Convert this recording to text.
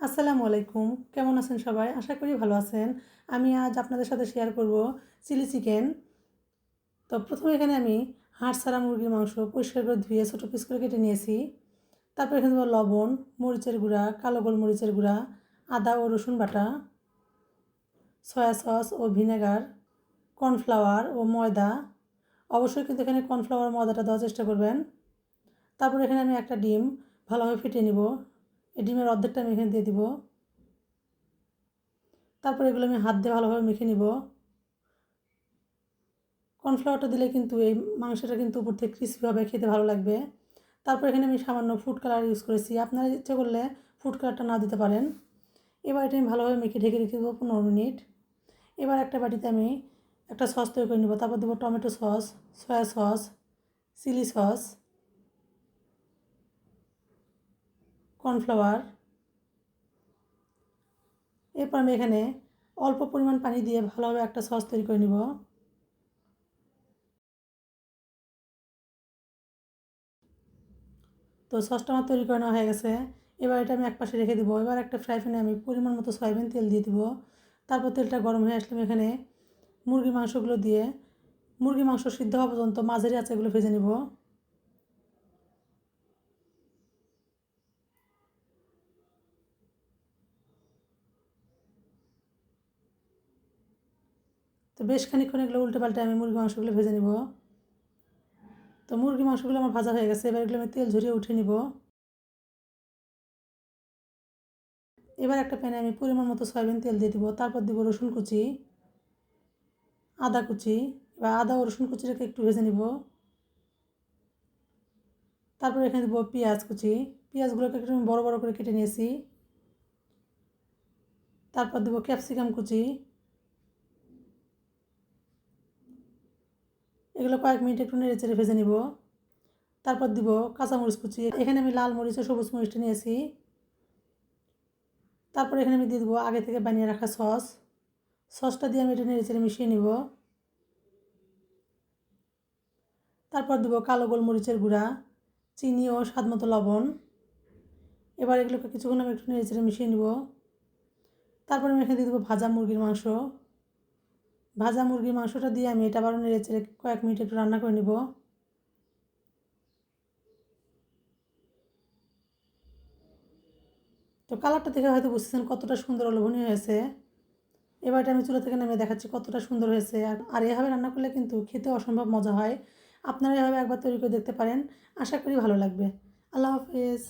আসসালামু আলাইকুম। কেমন আছেন সবাই? আশা করি ভালো আছেন। আমি আজ আপনাদের সাথে শেয়ার করব চিলি চিকেন তো প্রথমে এখানে আমি হাড় ছাড়া মুরগির মাংস পরিষ্কার করে ধুয়ে ছোটো পিস করে কেটে নিয়েছি। তারপর এখানে দেবো লবণ, মরিচের গুঁড়া, কালো গোল মরিচের গুঁড়া, আদা ও রসুন বাটা সয়া সস ও ভিনেগার কর্নফ্লাওয়ার ও ময়দা। অবশ্যই কিন্তু এখানে কর্নফ্লাওয়ার ময়দাটা দেওয়ার চেষ্টা করবেন। তারপর এখানে আমি একটা ডিম ভালোভাবে ফেটে নিব। এই ডিমের অর্ধেকটা আমি এখানে দিয়ে দিব। তারপর এগুলো আমি হাত দিয়ে ভালোভাবে মেখে নিব। কর্নফ্লাওয়ারটা দিলে কিন্তু এই মাংসটা কিন্তু উপর থেকে ক্রিসপিভাবে খেতে ভালো লাগবে। তারপর এখানে আমি সামান্য ফুড কালার ইউজ করেছি। আপনারা ইচ্ছে করলে ফুড কালারটা না দিতে পারেন। এবার এটা আমি ভালোভাবে মেখে ঢেকে রেখে দেবো পনেরো মিনিট। এবার একটা বাটিতে আমি একটা সস তৈরি করে নেব। তারপর দেবো tomato sauce soya sauce chilli sauce cornflour. এরপর আমি এখানে অল্প পরিমাণ পানি দিয়ে ভালোভাবে একটা সস তৈরি করে নিব। তো সসটা আমার তৈরি করে নেওয়া হয়ে গেছে। এবার এটা আমি একপাশে রেখে দেবো। এবার একটা ফ্রাই প্যানে আমি পরিমাণ মতো সয়াবিন তেল দিয়ে দিব। তারপর তেলটা গরম হয়ে আসলে এখানে মুরগির মাংসগুলো দিয়ে মুরগি মাংস সিদ্ধ হওয়া পর্যন্ত মাঝারি আছে এগুলো ভেজে নেব। তো বেশ খানিক্ষণ এগুলো উল্টে পাল্টে আমি মুরগি মাংসগুলো ভেজে নিব। তো মুরগি মাংসগুলো আমার ভাজা হয়ে গেছে, এবার এগুলো আমি তেল ঝরিয়ে উঠে নিব। এবার একটা প্যানে আমি পরিমাণ মতো সয়াবিন তেল দিয়ে দিব, তারপর দিব রসুন কুচি, আদা কুচি, এবার আদা ও রসুন কুচিটাকে একটু ভেজে নিব। তারপর এখানে দেবো পেঁয়াজ কুচি, পেঁয়াজগুলোকে একটু আমি বড়ো বড়ো করে কেটে নিয়েছি। তারপর দেবো ক্যাপসিকাম কুচি এগুলো কয়েক মিনিট একটু নেড়ে চেড়ে ভেজে নিব। তারপর দিব কাঁচামরিচ কুচি। এখানে আমি লাল মরিচ ও সবুজ মরিচটা নিয়েছি। তারপর এখানে আমি দিয়ে দেবো আগে থেকে বানিয়ে রাখা সস। সসটা দিয়ে আমি এটা নেড়ে চেড়ে মিশিয়ে নিব। তারপর দেবো কালো গোলমরিচের গুঁড়া, চিনি ও স্বাদ মতো লবণ। এবার এগুলোকে কিছুক্ষণ আমি একটু নেড়ে চেড়ে মিশিয়ে নিব। তারপর আমি এখানে দিয়ে দেবো ভাজা মুরগির মাংস। ভাজা মুরগির মাংসটা দিয়ে আমি এটা আবারও নেড়ে চেড়ে কয়েক মিনিট একটু রান্না করে নিব। তো কালারটা দেখে হয়তো বুঝতেছেন কতটা সুন্দর লোভনীয় হয়েছে। এবারটা আমি চুলা থেকে নেমে দেখাচ্ছি কতটা সুন্দর হয়েছে। আর আর এভাবে রান্না করলে কিন্তু খেতে অসম্ভব মজা হয়। আপনারা এভাবে একবার তৈরি করে দেখতে পারেন। আশা করি ভালো লাগবে। আল্লাহ হাফেজ।